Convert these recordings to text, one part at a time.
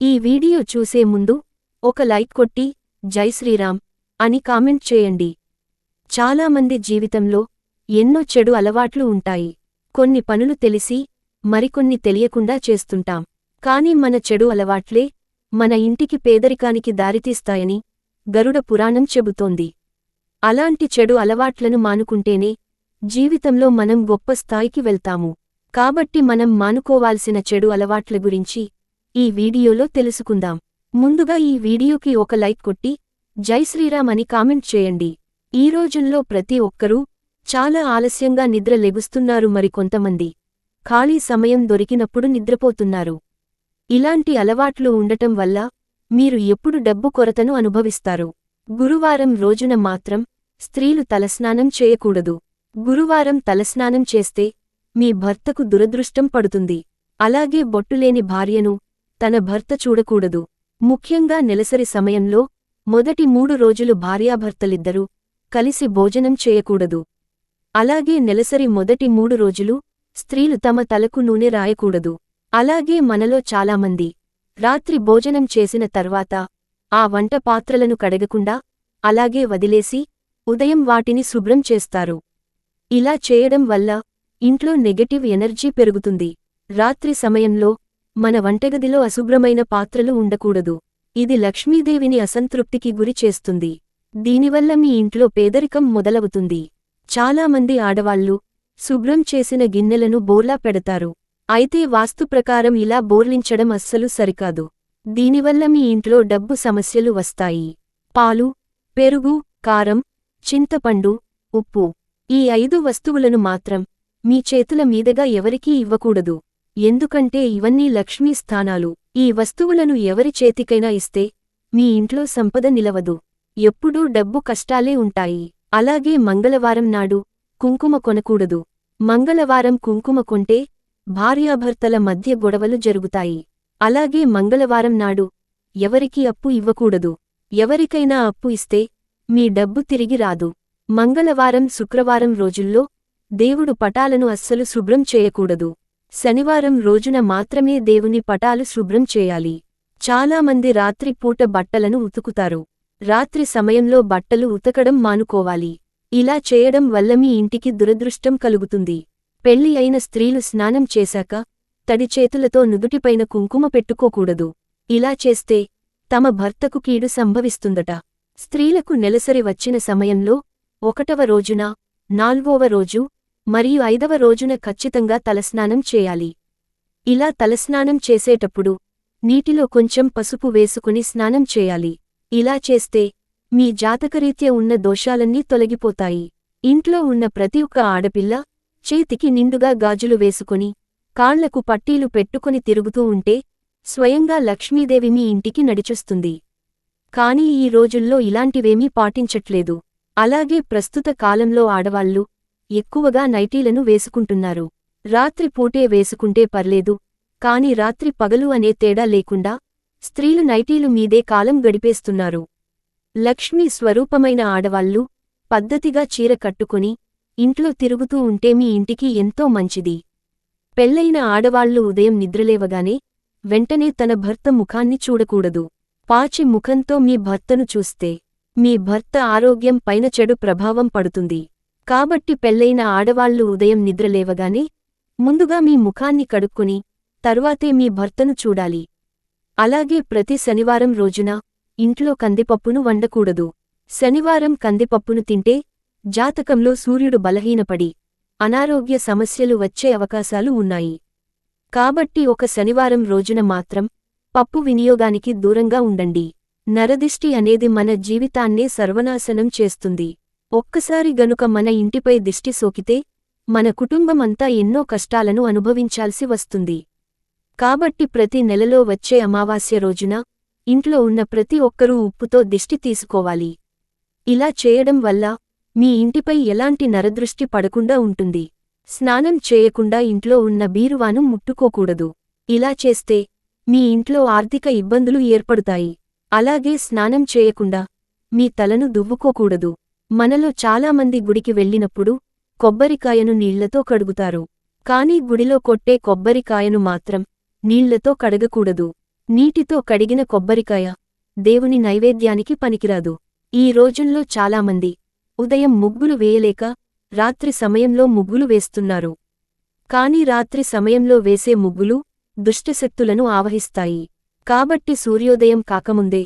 ఈ వీడియో చూసే ముందు ఒక లైక్ కొట్టి జై శ్రీరామ్ అని కామెంట్ చేయండి. చాలామంది జీవితంలో ఎన్నో చెడు అలవాట్లు ఉంటాయి. కొన్ని పనులు తెలిసి మరికొన్ని తెలియకుండా చేస్తుంటాం. కాని మన చెడు అలవాట్లే మన ఇంటికి పేదరికానికి దారితీస్తాయని గరుడ పురాణం చెబుతోంది. అలాంటి చెడు అలవాట్లను మానుకుంటేనే జీవితంలో మనం గొప్ప స్థాయికి వెళ్తాము. కాబట్టి మనం మానుకోవాల్సిన చెడు అలవాట్ల గురించి ఈ వీడియోలో తెలుసుకుందాం. ముందుగా ఈ వీడియోకి ఒక లైక్ కొట్టి జై శ్రీరామ్ అని కామెంట్ చేయండి. ఈ రోజుల్లో ప్రతి ఒక్కరూ చాలా ఆలస్యంగా నిద్ర లెగుస్తున్నారు మరికొంతమంది. ఖాళీ సమయం దొరికినప్పుడు నిద్రపోతున్నారు. ఇలాంటి అలవాట్లు ఉండటం వల్ల మీరు ఎప్పుడు డబ్బు కొరతను అనుభవిస్తారు. గురువారం రోజున మాత్రం స్త్రీలు తలస్నానం చేయకూడదు. గురువారం తలస్నానం చేస్తే మీ భర్తకు దురదృష్టం పడుతుంది. అలాగే బొట్టులేని భార్యను తన భర్త చూడకూడదు. ముఖ్యంగా నెలసరి సమయంలో మొదటి మూడు రోజులు భార్యాభర్తలిద్దరూ కలిసి భోజనం చేయకూడదు. అలాగే నెలసరి మొదటి మూడు రోజులు స్త్రీలు తమ తలకు నూనె రాయకూడదు. అలాగే మనలో చాలామంది రాత్రి భోజనం చేసిన తర్వాత ఆ వంట పాత్రలను కడగకుండా అలాగే వదిలేసి ఉదయం వాటిని శుభ్రం చేస్తారు. ఇలా చేయడం వల్ల ఇంట్లో నెగటివ్ ఎనర్జీ పెరుగుతుంది. రాత్రి సమయంలో మన వంటగదిలో అశుభ్రమైన పాత్రలు ఉండకూడదు. ఇది లక్ష్మీదేవిని అసంతృప్తికి గురి చేస్తుంది. దీనివల్ల మీ ఇంట్లో పేదరికం మొదలవుతుంది. చాలామంది ఆడవాళ్ళు శుభ్రం చేసిన గిన్నెలను బోర్లా పెడతారు. అయితే వాస్తు ప్రకారం ఇలా బోర్లించడం అస్సలు సరికాదు. దీనివల్ల మీ ఇంట్లో డబ్బు సమస్యలు వస్తాయి. పాలు పెరుగు కారం చింతపండు ఉప్పు ఈ ఐదు వస్తువులను మాత్రం మీ చేతుల మీదగా ఎవరికీ ఇవ్వకూడదు. ఎందుకంటే ఇవన్నీ లక్ష్మీ స్థానాలు. ఈ వస్తువులను ఎవరి చేతికైనా ఇస్తే మీ ఇంట్లో సంపద నిలవదు. ఎప్పుడూ డబ్బు కష్టాలే ఉంటాయి. అలాగే మంగళవారం నాడు కుంకుమ కొనకూడదు. మంగళవారం కుంకుమ కొంటే భార్యాభర్తల మధ్య గొడవలు జరుగుతాయి. అలాగే మంగళవారం నాడు ఎవరికి అప్పు ఇవ్వకూడదు. ఎవరికైనా అప్పు ఇస్తే మీ డబ్బు తిరిగి రాదు. మంగళవారం శుక్రవారం రోజుల్లో దేవుడు పటాలను అస్సలు శుభ్రం చేయకూడదు. శనివారం రోజున మాత్రమే దేవుని పటాలు శుభ్రం చేయాలి. చాలామంది రాత్రి పూట బట్టలను ఉతుకుతారు. రాత్రి సమయంలో బట్టలు ఉతకడం మానుకోవాలి. ఇలా చేయడం వల్ల మీ ఇంటికి దురదృష్టం కలుగుతుంది. పెళ్ళి అయిన స్త్రీలు స్నానం చేశాక తడి చేతులతో నుదుటిపైన కుంకుమ పెట్టుకోకూడదు. ఇలా చేస్తే తమ భర్తకు కీడు సంభవిస్తుందట. స్త్రీలకు నెలసరి వచ్చిన సమయంలో ఒకటవ రోజున నాల్గోవ రోజు మరియు ఐదవ రోజున ఖచ్చితంగా తలస్నానం చేయాలి. ఇలా తలస్నానం చేసేటప్పుడు నీటిలో కొంచెం పసుపు వేసుకుని స్నానం చేయాలి. ఇలా చేస్తే మీ జాతకరీత్యా ఉన్న దోషాలన్నీ తొలగిపోతాయి. ఇంట్లో ఉన్న ప్రతి ఒక్క ఆడపిల్ల చేతికి నిండుగా గాజులు వేసుకుని కాళ్ళకు పట్టీలు పెట్టుకుని తిరుగుతూ ఉంటే స్వయంగా లక్ష్మీదేవి మీ ఇంటికి నడిచొస్తుంది. కాని ఈ రోజుల్లో ఇలాంటివేమీ పాటించట్లేదు. అలాగే ప్రస్తుత కాలంలో ఆడవాళ్ళు ఎక్కువగా నైటీలను వేసుకుంటున్నారు. రాత్రి పూటే వేసుకుంటే పర్లేదు కాని రాత్రి పగలు అనే తేడా లేకుండా స్త్రీలు నైటీలు మీదే కాలం గడిపేస్తున్నారు. లక్ష్మీ స్వరూపమైన ఆడవాళ్ళు పద్ధతిగా చీర కట్టుకుని ఇంట్లో తిరుగుతూ ఉంటే మీ ఇంటికి ఎంతో మంచిది. పెళ్ళైన ఆడవాళ్ళు ఉదయం నిద్రలేవగానే వెంటనే తన భర్త ముఖాన్ని చూడకూడదు. పాచి ముఖంతో మీ భర్తను చూస్తే మీ భర్త ఆరోగ్యం పైన చెడు ప్రభావం పడుతుంది. కాబట్టి పెళ్ళైన ఆడవాళ్ళు ఉదయం నిద్రలేవగానే ముందుగా మీ ముఖాన్ని కడుక్కుని తరువాతే మీ భర్తను చూడాలి. అలాగే ప్రతి శనివారం రోజున ఇంట్లో కందిపప్పును వండకూడదు. శనివారం కందిపప్పును తింటే జాతకంలో సూర్యుడు బలహీనపడి అనారోగ్య సమస్యలు వచ్చే అవకాశాలు ఉన్నాయి. కాబట్టి ఒక శనివారం రోజున మాత్రం పప్పు వినియోగానికి దూరంగా ఉండండి. నరదిష్టి అనేది మన జీవితాన్నే సర్వనాశనం చేస్తుంది. ఒక్కసారి గనుక మన ఇంటిపై దిష్టి సోకితే మన కుటుంబమంతా ఎన్నో కష్టాలను అనుభవించాల్సి వస్తుంది. కాబట్టి ప్రతి నెలలో వచ్చే అమావాస్య రోజున ఇంట్లో ఉన్న ప్రతి ఒక్కరూ ఉప్పుతో దిష్టి తీసుకోవాలి. ఇలా చేయడం వల్ల మీ ఇంటిపై ఎలాంటి నరదృష్టి పడకుండా ఉంటుంది. స్నానం చేయకుండా ఇంట్లో ఉన్న బీరువాను ముట్టుకోకూడదు. ఇలా చేస్తే మీ ఇంట్లో ఆర్థిక ఇబ్బందులు ఏర్పడుతాయి. అలాగే స్నానం చేయకుండా మీ తలను దువ్వుకోకూడదు. మనలో చాలామంది గుడికి వెళ్ళినప్పుడు కొబ్బరికాయను నీళ్ళతో కడుగుతారు. కాని గుడిలో కొట్టే కొబ్బరికాయను మాత్రం నీళ్ళతో కడగకూడదు. నీటితో కడిగిన కొబ్బరికాయ దేవుని నైవేద్యానికి పనికిరాదు. ఈ రోజుల్లో చాలామంది ఉదయం ముగ్గులు వేయలేక రాత్రి సమయంలో ముగ్గులు వేస్తున్నారు. కాని రాత్రి సమయంలో వేసే ముగ్గులు దుష్టశక్తులను ఆవహిస్తాయి. కాబట్టి సూర్యోదయం కాకముందే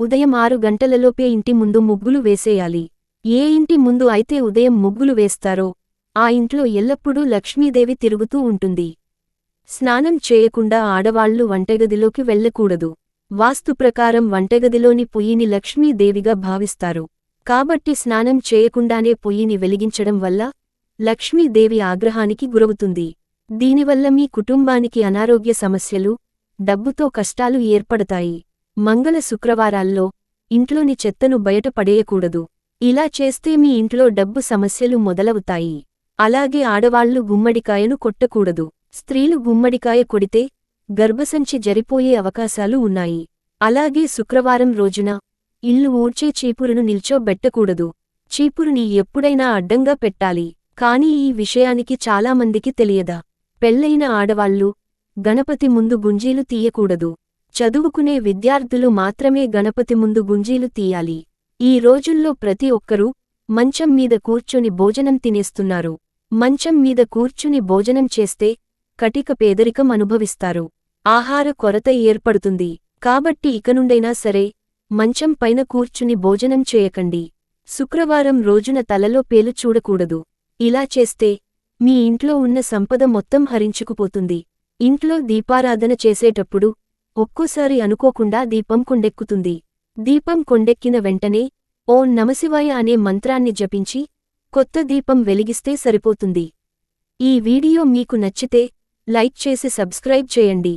ఉదయం ఆరు గంటలలోపే ఇంటి ముందు ముగ్గులు వేసేయాలి. ఏ ఇంటి ముందు అయితే ఉదయం ముగ్గులు వేస్తారో ఆ ఇంట్లో ఎల్లప్పుడూ లక్ష్మీదేవి తిరుగుతూ ఉంటుంది. స్నానం చేయకుండా ఆడవాళ్ళు వంటగదిలోకి వెళ్ళకూడదు. వాస్తు ప్రకారం వంటగదిలోని పొయ్యిని లక్ష్మీదేవిగా భావిస్తారు. కాబట్టి స్నానం చేయకుండానే పొయ్యిని వెలిగించడం వల్ల లక్ష్మీదేవి ఆగ్రహానికి గురవుతుంది. దీనివల్ల మీ కుటుంబానికి అనారోగ్య సమస్యలు డబ్బుతో కష్టాలు ఏర్పడతాయి. మంగళ శుక్రవారాల్లో ఇంట్లోని చెత్తను బయట పడేయకూడదు. ఇలా చేస్తే మీ ఇంట్లో డబ్బు సమస్యలు మొదలవుతాయి. అలాగే ఆడవాళ్ళు గుమ్మడికాయను కొట్టకూడదు. స్త్రీలు గుమ్మడికాయ కొడితే గర్భసంచి జరిపోయే అవకాశాలు ఉన్నాయి. అలాగే శుక్రవారం రోజున ఇల్లు ఊడ్చే చీపురును నిల్చోబెట్టకూడదు. చీపురుని ఎప్పుడైనా అడ్డంగా పెట్టాలి. కాని ఈ విషయానికి చాలామందికి తెలియదా? పెళ్ళైన ఆడవాళ్ళు గణపతి ముందు గుంజీలు తీయకూడదు. చదువుకునే విద్యార్థులు మాత్రమే గణపతి ముందు గుంజీలు తీయాలి. ఈ రోజుల్లో ప్రతి ఒక్కరూ మంచం మీద కూర్చుని భోజనం తినేస్తున్నారు. మంచం మీద కూర్చుని భోజనం చేస్తే కటిక పేదరికం అనుభవిస్తారు. ఆహార కొరత ఏర్పడుతుంది. కాబట్టి ఇకనుండైనా సరే మంచం పైన కూర్చుని భోజనం చేయకండి. శుక్రవారం రోజున తలలో పేలు చూడకూడదు. ఇలా చేస్తే మీ ఇంట్లో ఉన్న సంపద మొత్తం హరించుకుపోతుంది. ఇంట్లో దీపారాధన చేసేటప్పుడు ఒక్కోసారి అనుకోకుండా దీపం కొండెక్కుతుంది. దీపం కొండెక్కిన వెంటనే ఓ నమశివాయ అనే మంత్రాన్ని జపించి కొత్త దీపం వెలిగిస్తే సరిపోతుంది. ఈ వీడియో మీకు నచ్చితే లైక్ చేసి సబ్స్క్రైబ్ చేయండి.